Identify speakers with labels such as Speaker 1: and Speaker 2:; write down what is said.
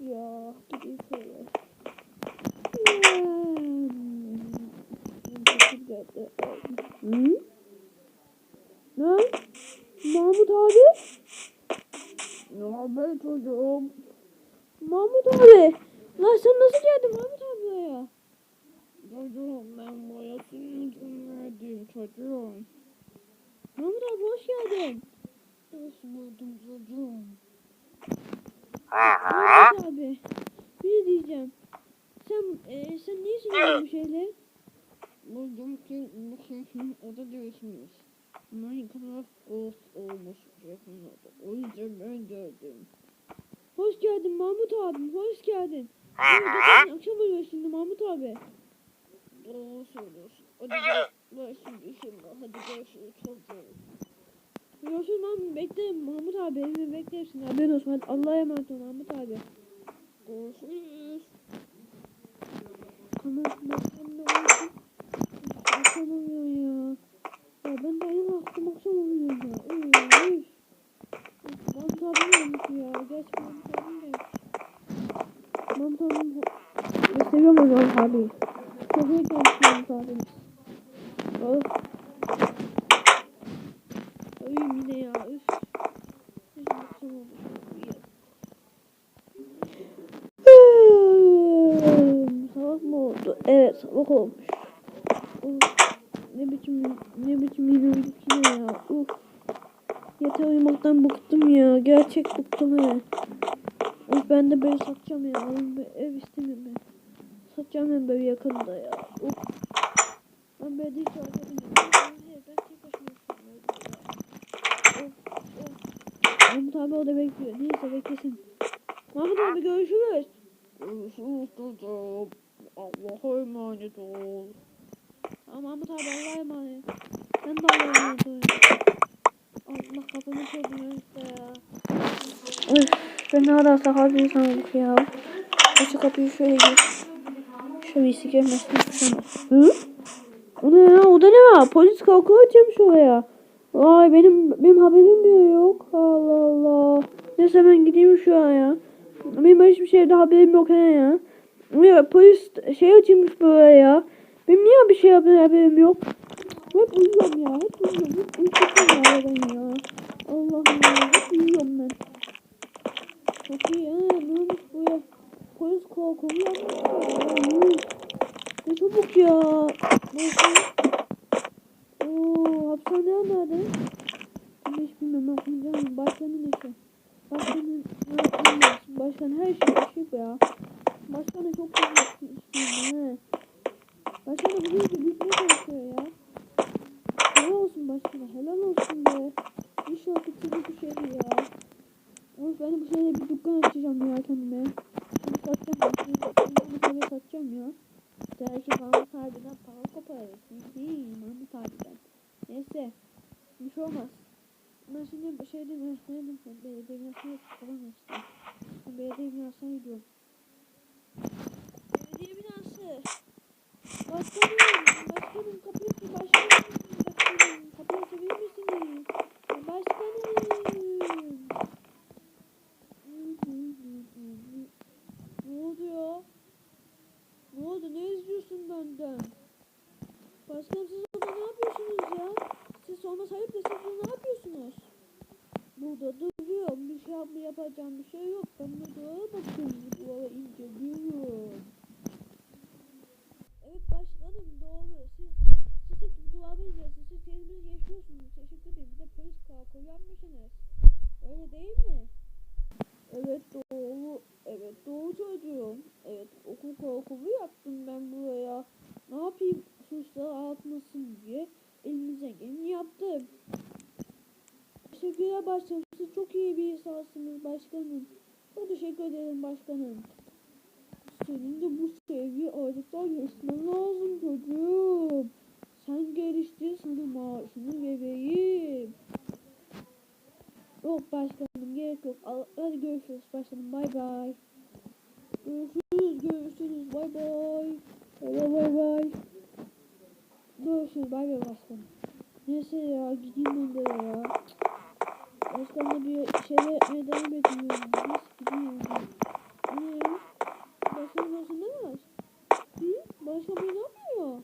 Speaker 1: Ya gideyim şöyle. Hmm? Ne? Mahmut abi? Ne haber çocuğum? Mahmut abi. Lan sen nasıl geldin Mahmut abi buraya?
Speaker 2: Çocuğum ben buraya senin için verdim çocuğum.
Speaker 1: Mahmut abi hoş geldin.
Speaker 2: Hoş buldum çocuğum.
Speaker 1: Mahmut abi. Bir şey diyeceğim. Sen e, sen niye söylüyorsun bu şeyler?
Speaker 2: Buldum ki bu keyfin oda değişmiş. Minecraft Ghost olmuş yakınlarda. O yüzden ben geldim.
Speaker 1: Hoş geldin Mahmut abim. Hoş geldin. Zaten akşam oluyor şimdi Mahmut abi.
Speaker 2: Doğru söylüyorsun. Hadi gel. Ben şimdi işim var. Hadi görüşürüz
Speaker 1: Görüşürüz Mahmut. Beklerim Mahmut abi. Evimi beklerim şimdi. Haberin olsun. Hadi Allah'a emanet ol Mahmut abi.
Speaker 2: Görüşürüz.
Speaker 1: Tamam. Bakalım ne oldu? Akşam oluyor ya. Ya ben de ayın akşam akşam oluyor ya. Üf, Mahmut abim gelmiş ya. Geç Mahmut abim gelmiş. Mahmut abim... Ben seviyorum Mahmut abi. Çok iyi gelmiş Mahmut abim. Oh. Uyuyayım yine ya. Üf. Sabah mı oldu? Evet sabah olmuş. Ne biçim ne biçim yürüdük yine ya. Uf. Yeter uyumaktan bıktım ya. Gerçek bıktım ya. Uf ben de böyle satacağım ya. Oğlum ev istemiyorum ben. Satacağım ben böyle yakında ya. Uf. Ben böyle değil ki arkadaşım. Ben tek başıma yaşıyorum evde ya. Of of. Mahmut abi orada bekliyor. Neyse beklesin. Mahmut abi görüşürüz.
Speaker 2: Görüşürüz çocuğum. Allah'a emanet ol.
Speaker 1: Tamam Mahmut abi Allah'a emanet. Ben de Allah'a emanet olayım. Allah kafamı çözdüm işte ya. Üf, ben ne kadar sakal bir insan olduk ya. Açı kapıyı şöyle gir. Şöyle. Şöyle. Hı? O ne ya? O da ne var? Polis kalkıyor açmış oraya. Vay benim benim haberim bile yok. Allah Allah. Neyse ben gideyim şu an ya. Benim hiçbir şeyde haberim yok he ya. Ya polis şey açılmış buraya ya. Benim niye bir şey haber- haberim yok? Hep uyuyorum ya. Hep uyuyorum. Hep uyuyorum ya ya. Allah'ım ya. Hep uyuyorum ben. Çok iyi ha. Ne olmuş buraya? Polis korkumu yapmış ya. Ne çabuk ya. Hapishane nerede? Hiç bilmiyorum. Okuyacağım. Başkanın işi. Başkanın yapayım? Başkan her şey ışık ya. Başkanı çok güzel istiyorum he. Başkanı bu gece bitmeye çalışıyor ya. Helal olsun başkanı. Helal olsun be. İnşallah bitirdi bu şehri ya. Of ben bu şehirde bir dükkan açacağım ya kendime. Şimdi satacağım. ben. Şimdi bu şehri satacağım ya. Belki Mahmut abiden para koparırız. Değil Mahmut abiden. Neyse. Bir şey olmaz. Ben şimdi bir şey diyeyim. Ne dedim? Binasına falan işte. Belediye binasına gidiyorum. Belediye binası. Başkanım, başkanım kapıyı başkanım, başkanım kapıyı açabilir misiniz? Başkanım. Ne oldu ya? Ne oldu? Ne izliyorsun benden? Başkanım siz orada ne yapıyorsunuz ya? Siz sonra sayıp da siz burada ne yapıyorsunuz? Burada yapma yapacağım bir şey yok. Ben de duvara bakıyorum. Duvara inceliyorum. Evet başkanım doğru. Siz siz hep bu duvara inceliyorsunuz. Siz kendiniz yaşıyorsunuz. Teşekkür ederim. Bir de polis karakolü yapmışsınız. Öyle değil mi? Evet doğru. Evet doğru çocuğum. Evet okul karakolü yaptım ben buraya. Ne yapayım? Suçlar artmasın diye elimizden geleni yaptım. Teşekkürler başkanım. Siz çok iyi bir insansınız başkanım. Çok teşekkür ederim başkanım. Senin de bu artık daha geçmen lazım çocuğum. Sen geliştir sana maaşını vereyim. Yok başkanım gerek yok. Al- Hadi görüşürüz başkanım bay bay. Görüşürüz görüşürüz bay bay. Bay bay bay. Görüşürüz bay bay başkanım. Neyse ya gideyim ben de ya. Başkanla bir şeyler yapmaya devam ediyorum. Gidiyorum. Başka bir şey ne? Başka bir şey yapmıyor.